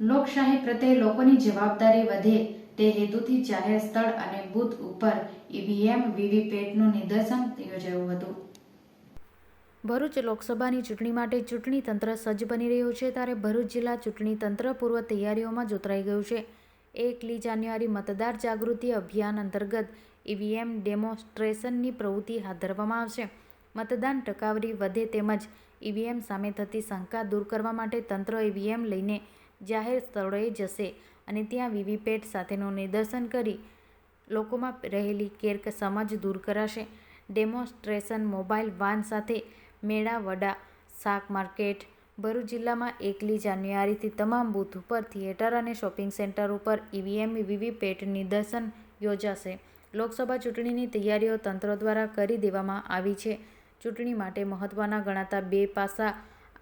લોકશાહી પ્રત્યે લોકોની જવાબદારી વધે તે હેતુથી જાહેર સ્થળ અને બૂથ ઉપર ઈવીએમ, વીવીપેટનું નિદર્શન યોજાયું હતું. ભરૂચ લોકસભાની ચૂંટણી માટે ચૂંટણી તંત્ર સજ્જ બની રહ્યું છે ત્યારે ભરૂચ જિલ્લા ચૂંટણી તંત્ર પૂર્વ તૈયારીઓમાં જોતરાઈ ગયું છે. એકલી જાન્યુઆરી મતદાર જાગૃતિ અભિયાન અંતર્ગત ઈવીએમ ડેમોન્સ્ટ્રેશનની પ્રવૃત્તિ હાથ ધરવામાં આવશે. મતદાન ટકાવારી વધે તેમજ ઈવીએમ સામે થતી શંકા દૂર કરવા માટે તંત્ર ઈવીએમ લઈને જાહેર સ્થળોએ જશે અને ત્યાં વીવીપેટ સાથેનું નિદર્શન કરી લોકોમાં રહેલી ગેરસમજ દૂર કરાશે. ડેમોન્સ્ટ્રેશન મોબાઈલ વાન સાથે મેળા, વડા, શાક માર્કેટ, ભરૂચ જિલ્લામાં એકલી જાન્યુઆરીથી તમામ બૂથ ઉપર થિયેટર અને શોપિંગ સેન્ટર ઉપર ઈવીએમ વીવીપેટ નિદર્શન યોજાશે. લોકસભા ચૂંટણીની તૈયારીઓ તંત્ર દ્વારા કરી દેવામાં આવી છે. ચૂંટણી માટે મહત્ત્વના ગણાતા બે પાસા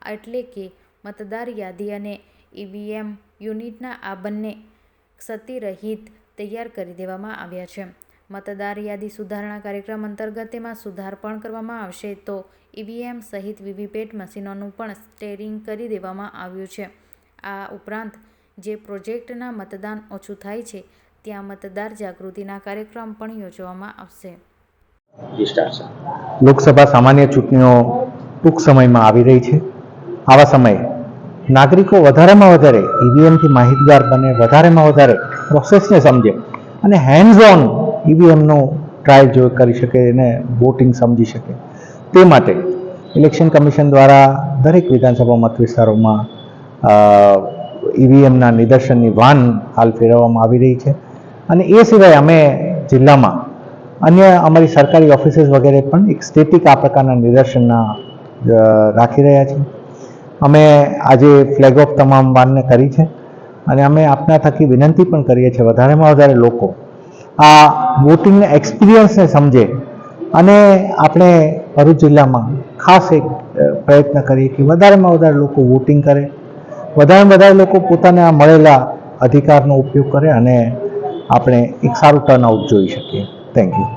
એટલે કે મતદાર યાદી અને ઈવીએમ યુનિટના આ બંને ક્ષતિરહિત તૈયાર કરી દેવામાં આવ્યા છે. મતદાર યાદી સુધારણા કાર્યક્રમ અંતર્ગત તેમાં સુધાર પણ કરવામાં આવશે તો ઈવીએમ સહિત વીવીપેટ મશીનોનું પણ સ્ટેરિંગ કરી દેવામાં આવ્યું છે. આ ઉપરાંત જે પ્રોજેક્ટના મતદાન ઓછું થાય છે, ત્યાં મતદાર જાગૃતિના કાર્યક્રમ પણ યોજવામાં આવશે. લોકસભા સામાન્ય ચૂંટણીઓ ટૂંક સમયમાં આવી રહી છે. આવા સમયે નાગરિકો વધારેમાં વધારે ઈવીએમથી માહિતગાર બને, વધારેમાં વધારે પ્રોસેસને સમજે અને હેન્ડ્સ ઓન ઈવીએમનો ટ્રાયલ જો કરી શકે અને વોટિંગ સમજી શકે. તે માટે ઇલેક્શન કમિશન દ્વારા દરેક વિધાનસભા મત વિસ્તારોમાં ઈવીએમના નિદર્શનની વાન હાલ ફેરવવામાં આવી રહી છે. અને એ સિવાય અમે જિલ્લામાં અન્ય અમારી સરકારી ઓફિસીસ વગેરે પણ એક સ્ટેટિક આ પ્રકારના નિદર્શનના રાખી રહ્યા છીએ. અમે આજે ફ્લેગ ઓફ તમામ વાનને કરી છે અને અમે આપના થકી વિનંતી પણ કરીએ છીએ વધારેમાં વધારે લોકો આ વોટિંગના એક્સપિરિયન્સને સમજે અને આપણે ભરૂચ જિલ્લામાં ખાસ એક પ્રયત્ન કરીએ કે વધારેમાં વધારે લોકો વોટિંગ કરે. વધારેમાં વધારે લોકો પોતાને આ મળેલા અધિકારનો ઉપયોગ કરે અને આપણે એક સારું ટર્નઆઉટ જોઈ શકીએ. Thank you